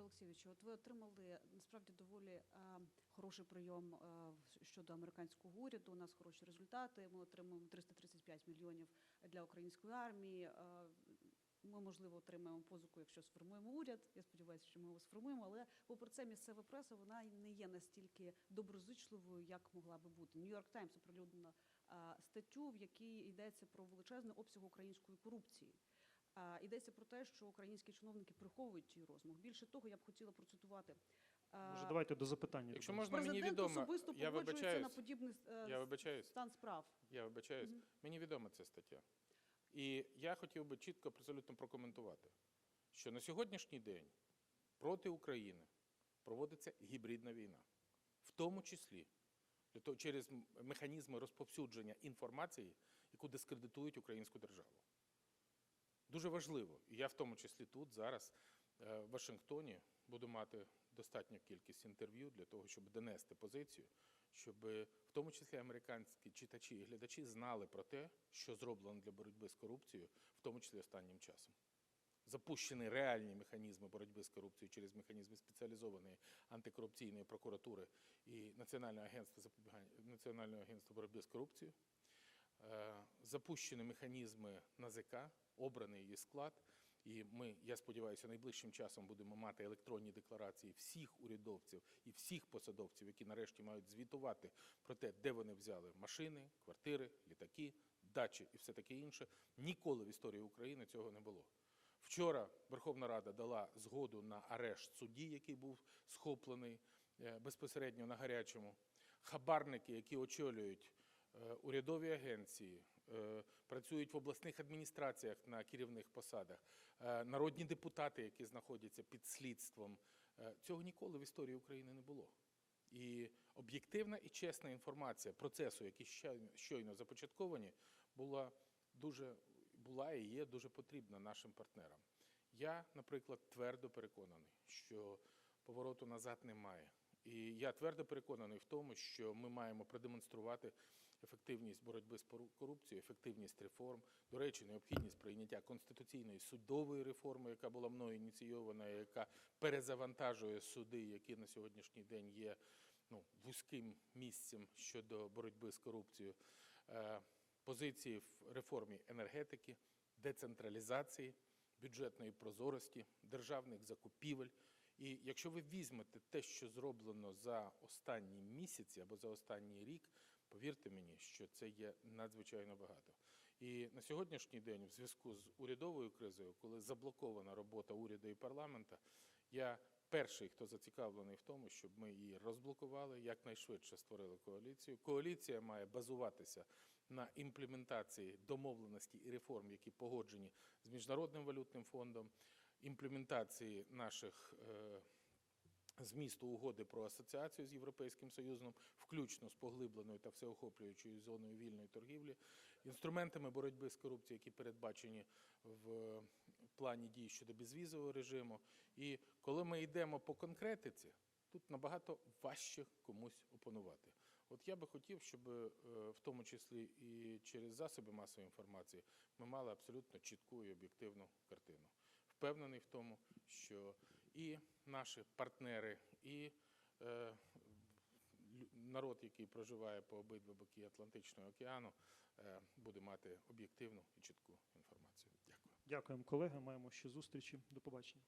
Олексійовичу, от ви отримали насправді доволі е, хороший прийом е, щодо американського уряду. У нас хороші результати. Ми отримуємо 335 мільйонів для української армії. Е, Ми, можливо, отримаємо позику, якщо сформуємо уряд. Я сподіваюся, що ми його сформуємо. Але попри це, місцева преса вона не є настільки доброзичливою, як могла би бути. Нью-Йорк Таймс оприлюднено е, статтю, в якій йдеться про величезний обсяг української корупції. А, Йдеться про те, що українські чиновники приховують цей розмах. Більше того, я б хотіла процитувати. Може, давайте до запитання. Якщо можна, мені відомо, особисто я погоджується на подібний е, я вибачаюсь. стан справ. Я вибачаюсь. Мені відома ця стаття. І я хотів би чітко абсолютно прокоментувати, що на сьогоднішній день проти України проводиться гібридна війна, в тому числі для того, через механізми розповсюдження інформації, яку дискредитують українську державу. Дуже важливо, і я в тому числі тут зараз е, в Вашингтоні буду мати достатню кількість інтерв'ю для того, щоб донести позицію, щоб в тому числі американські читачі і глядачі знали про те, що зроблено для боротьби з корупцією, в тому числі останнім часом. Запущені реальні механізми боротьби з корупцією через механізми спеціалізованої антикорупційної прокуратури і Національного агентства запобігання Національного агентства боротьби з корупцією. Е, Запущені механізми НАЗК, обраний її склад. І ми, я сподіваюся, найближчим часом будемо мати електронні декларації всіх урядовців і всіх посадовців, які нарешті мають звітувати про те, де вони взяли машини, квартири, літаки, дачі і все таке інше. Ніколи в історії України цього не було. Вчора Верховна Рада дала згоду на арешт судді, який був схоплений е, безпосередньо на гарячому. Хабарники, які очолюють урядові агенції, е, працюють в обласних адміністраціях на керівних посадах, е, народні депутати, які знаходяться під слідством. Е, Цього ніколи в історії України не було. І об'єктивна і чесна інформація процесу, щойно- щойно започатковані, була дуже була і є дуже потрібна нашим партнерам. Я, наприклад, твердо переконаний, що повороту назад немає. І я твердо переконаний в тому, що ми маємо продемонструвати ефективність боротьби з корупцією, ефективність реформ. До речі, необхідність прийняття конституційної судової реформи, яка була мною ініційована, яка перезавантажує суди, які на сьогоднішній день є ну, вузьким місцем щодо боротьби з корупцією. Е, Позиції в реформі енергетики, децентралізації, бюджетної прозорості, державних закупівель. І якщо ви візьмете те, що зроблено за останні місяці або за останній рік, повірте мені, що це є надзвичайно багато. І на сьогоднішній день, в зв'язку з урядовою кризою, коли заблокована робота уряду і парламента, я перший, хто зацікавлений в тому, щоб ми її розблокували, якнайшвидше створили коаліцію. Коаліція має базуватися на імплементації домовленості і реформ, які погоджені з Міжнародним валютним фондом, імплементації наших е, змісту угоди про асоціацію з Європейським Союзом, включно з поглибленою та всеохоплюючою зоною вільної торгівлі, інструментами боротьби з корупцією, які передбачені в плані дій щодо безвізового режиму. І коли ми йдемо по конкретиці, тут набагато важче комусь опонувати. От я би хотів, щоб е, в тому числі і через засоби масової інформації ми мали абсолютно чітку і об'єктивну картину. Впевнений в тому, що і наші партнери, і е, народ, який проживає по обидва боки Атлантичного океану, е, буде мати об'єктивну і чітку інформацію. Дякую. Дякуємо, колеги. Маємо ще зустрічі. До побачення.